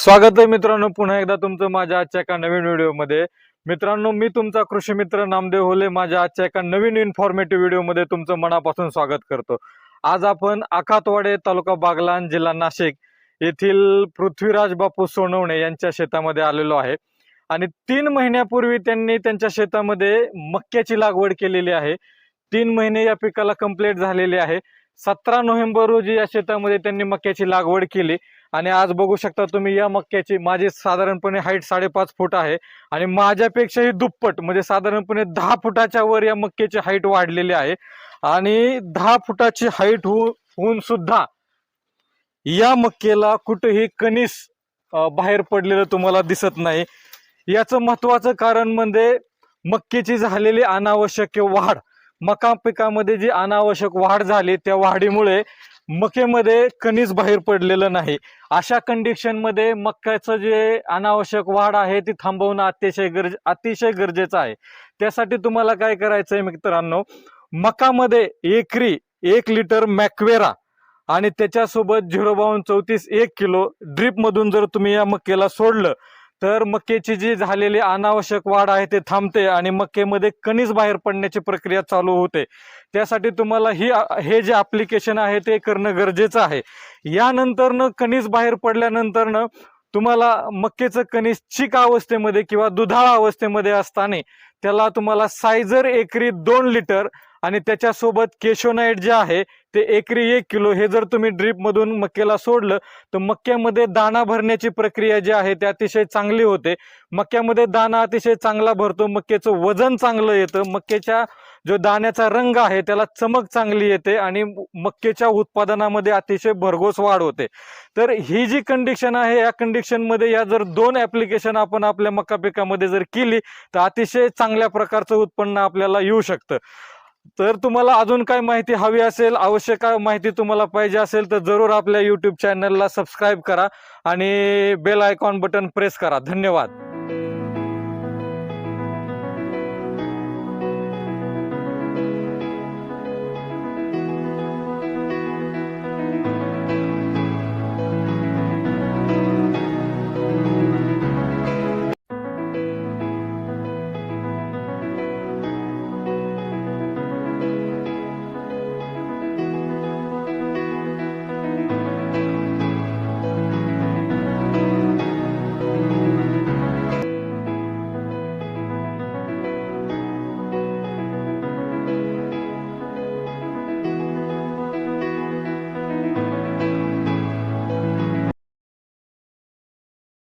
स्वागत आहे मित्रांनो. पुन्हा एकदा तुमचं माझ्या आजच्या एका नवीन व्हिडिओमध्ये. मित्रांनो मी तुमचा कृषी मित्र नामदेव होले. माझ्या आजच्या एका नवीन इन्फॉर्मेटिव्ह व्हिडिओमध्ये तुमचं मनापासून स्वागत करतो. आज आपण आखातवाडे तालुका बागलान जिल्हा नाशिक येथील पृथ्वीराज बापू सोनवणे यांच्या शेतामध्ये आलेलो आहे. आणि तीन महिन्यापूर्वी त्यांनी त्यांच्या शेतामध्ये मक्याची लागवड केलेली आहे. तीन महिने या पिकाला कंप्लीट झालेले आहे. सतरा नोव्हेंबर रोजी या शेतामध्ये त्यांनी मक्याची लागवड केली. आणि आज बघू शकता तुम्ही या मक्याची माझी साधारणपणे हाईट साडेपाच फूट आहे आणि माझ्यापेक्षाही दुप्पट म्हणजे साधारणपणे दहा फुटाच्या वर या मक्याची हाईट वाढलेली आहे. आणि दहा फुटाची हाईट होऊन सुद्धा या मक्केला कुठेही कणीस बाहेर पडलेलं तुम्हाला दिसत नाही. याचं महत्वाचं कारण म्हणजे मक्केची झालेली अनावश्यक वाढ मका पिकामध्ये जी अनावश्यक वाढ झाली त्या वाढीमुळे मकेमध्ये कणीस बाहेर पडलेलं नाही. अशा कंडिशनमध्ये मक्याचं जे अनावश्यक वाढ आहे ती थांबवणं अतिशय गरज अतिशय गरजेचं आहे. त्यासाठी तुम्हाला काय करायचं आहे मित्रांनो? मकामध्ये एकरी एक लिटर मॅक्वेरा आणि त्याच्यासोबत झिरो बावन्न चौतीस एक किलो ड्रीपमधून जर तुम्ही या मक्केला सोडलं तर मक्याची जी झालेली अनावश्यक वाढ आहे ते थांबते आणि मक्केमध्ये कणीस बाहेर पडण्याची प्रक्रिया चालू होते. त्यासाठी तुम्हाला ही हे जे ॲप्लिकेशन आहे ते करणं गरजेचं आहे. यानंतरनं कणीस बाहेर पडल्यानंतरनं तुम्हाला मक्केचं कणीस चिक अवस्थेमध्ये किंवा दुधाळ अवस्थेमध्ये असताना त्याला तुम्हाला सायझर एकरी दोन लिटर आणि त्याच्यासोबत केशोनाईट जे आहे ते एकरी एक किलो हे जर तुम्ही ड्रीपमधून मक्याला सोडलं तर मक्यामध्ये दाणा भरण्याची प्रक्रिया जी आहे ते अतिशय चांगली होते. मक्यामध्ये दाणा अतिशय चांगला भरतो मक्याचं वजन चांगलं येतं मक्याच्या जो दाण्याचा रंग आहे त्याला चमक चांगली येते आणि मक्केच्या उत्पादनामध्ये अतिशय भरघोस वाढ होते. तर ही जी कंडिशन आहे या कंडिशनमध्ये या जर दोन ऍप्लिकेशन आपण आपल्या मका पिकामध्ये जर केली तर अतिशय चांगल्या प्रकारचं उत्पन्न आपल्याला येऊ शकतं. तर तुम्हाला अजून काय माहिती हवी असेल आवश्यक माहिती तुम्हाला पाहिजे असेल तर जरूर आपल्या युट्यूब चॅनलला सबस्क्राईब करा आणि बेल आयकॉन बटन प्रेस करा. धन्यवाद.